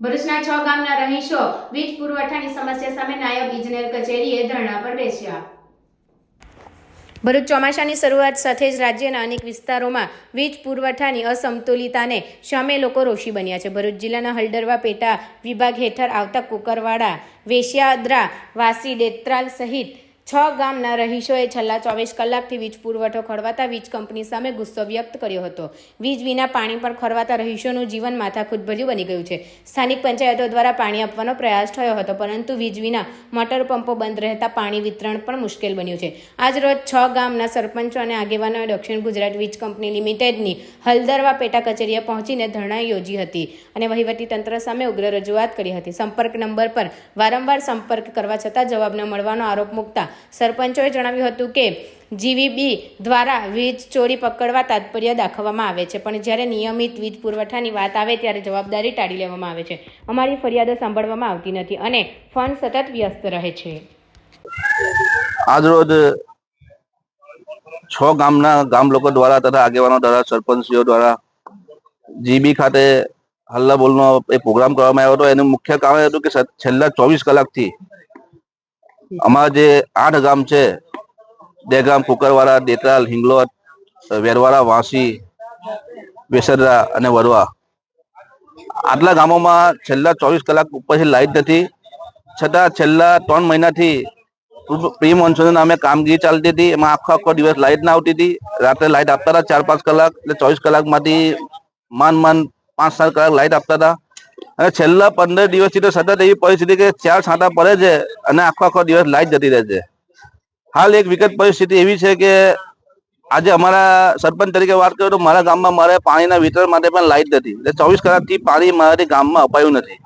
ભરૂચના છ ગામના રહીશો વીજ પુરવઠાની સમસ્યા સામે નાયબ ઇજનેર કચેરીએ ધરણા પર બેસ્યા. ભરૂચ ચોમાસાની શરૂઆત સાથે જ રાજ્યના અનેક વિસ્તારોમાં વીજ પુરવઠાની અસમતુલિતાને સામે લોકો રોષી બન્યા છે. ભરૂચ જિલ્લાના હલડરવા પેટા વિભાગ હેઠળ આવતા કુકરવાડા, વેશિયાદ્રા, વાસી, ડેત્રાલ સહિત છ ગામના રહીશોએ છેલ્લા ચોવીસ કલાકથી વીજ પુરવઠો ખોરવાતા વીજ કંપની સામે ગુસ્સો વ્યક્ત કર્યો હતો. વીજ વિના પાણી પર ખોરવાતા રહીશોનું જીવન માથાકૂટભર્યું બની ગયું છે. સ્થાનિક પંચાયતો દ્વારા પાણી આપવાનો પ્રયાસ થયો હતો, પરંતુ વીજ વિના મોટર પંપો બંધ રહેતા પાણી વિતરણ પણ મુશ્કેલ બન્યું છે. આજરોજ છ ગામના સરપંચો અને આગેવાનોએ દક્ષિણ ગુજરાત વીજ કંપની લિમિટેડની હલદરવા પેટા કચેરીએ પહોંચીને ધરણા યોજી હતી અને વહીવટીતંત્ર સામે ઉગ્ર રજૂઆત કરી હતી. સંપર્ક નંબર પર વારંવાર સંપર્ક કરવા છતાં જવાબ ન મળવાનો આરોપ મૂકતા સરપંચોએ જણાવ્યું હતું કે, જીવીબી દ્વારા વીજ ચોરી પકડવા તાત્પર્ય દાખવવામાં આવે છે, પણ જ્યારે નિયમિત વીજ પુરવઠાની વાત આવે ત્યારે જવાબદારી ટાળી લેવામાં આવે છે. અમારી ફરિયાદો સાંભળવામાં આવતી નથી અને ફંડ સતત વ્યસ્ત રહે છે. આજરોજ છ ગામના ગામ લોકો દ્વારા તથા આગેવાનો દ્વારા સરપંચીઓ દ્વારા જીબી ખાતે હલ્લા બોલનો એ પ્રોગ્રામ કરવામાં આવ્યો હતો. એનું મુખ્ય કારણ હતું કે છેલ્લા ચોવીસ કલાકથી અમારા જે આઠ ગામ છે દેગામ કુકરવાડા, દેતરાલ હિંગલોત વેરવાડા, વાંસી વેસરરા અને વરવા. આટલા ગામોમાં છેલ્લા ચોવીસ કલાક ઉપરથી લાઈટ નથી. છતાં છેલ્લા ત્રણ મહિનાથી પ્રી મોન્સૂન નામે કામગીરી ચાલતી હતી. એમાં આખો આખો દિવસ લાઇટ ના આવતી હતી. રાત્રે લાઇટ આપતા હતા ચાર પાંચ કલાક એટલે ચોવીસ કલાકમાંથી માન માન પાંચ સાત કલાક લાઇટ આપતા હતા. અને છેલ્લા પંદર દિવસથી તો સતત એવી પરિસ્થિતિ કે ચાર છાંટા પડે છે અને આખો આખો દિવસ લાઇટ જતી રહે છે. હાલ એક વિકટ પરિસ્થિતિ એવી છે કે આજે અમારા સરપંચ તરીકે વાત કરું તો મારા ગામમાં મારે પાણીના વિતરણ માટે પણ લાઇટ નથી. એટલે ચોવીસ કલાકથી પાણી મારાથી ગામમાં અપાયું નથી.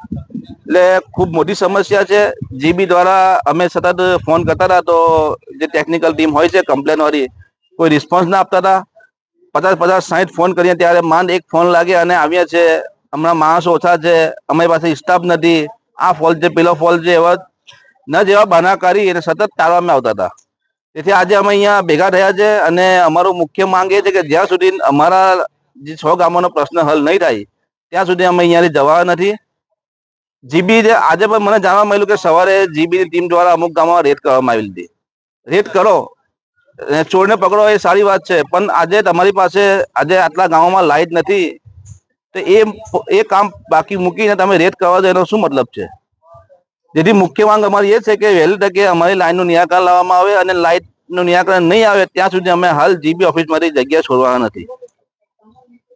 એટલે ખૂબ મોટી સમસ્યા છે. જીબી દ્વારા અમે સતત ફોન કરતા હતા તો જે ટેકનિકલ ટીમ હોય છે કમ્પ્લેન વાળી કોઈ રિસ્પોન્સ ના આપતા હતા. પચાસ પચાસ સાઠ ફોન કરીએ ત્યારે માંડ એક ફોન લાગે અને આવ્યા છે હમણાં માણસો ઓછા છે, અમારી પાસે સ્ટાફ નથી. આ ફોલ્ટ છે, પેલો ફોલ્ટ છે, એવા ન જેવા બહાના કરી અને સતત ટાળવામાં આવતા હતા. તેથી આજે અમે અહીંયા ભેગા થયા છે અને અમારું મુખ્ય માંગ એ છે કે જ્યાં સુધી અમારા જે છ ગામોનો પ્રશ્ન હલ નહીં થાય, ત્યાં સુધી અમે અહીંયાથી જવા નથી. જીબી જે આજે પણ મને જાણવા મળ્યું કે સવારે જીબીની ટીમ દ્વારા અમુક ગામમાં રેડ કરવામાં આવી હતી. રેડ કરો. ચોરને પકડો એ સારી વાત છે, પણ આજે તમારી પાસે આજે આટલા ગામોમાં લાઇટ નથી. તો એ એ કામ બાકી મૂકીને તમે રેત કરવા દો એનો શું મતલબ છે? જેથી મુખ્ય માંગ અમારી એ છે કે વહેલી તકે અમારી લાઈનનું નિરાકરણ લાવવામાં આવે અને લાઇટનું નિરાકરણ નહીં આવે, ત્યાં સુધી અમે હાલ જીબી ઓફિસમાંથી જગ્યા છોડવાના નથી.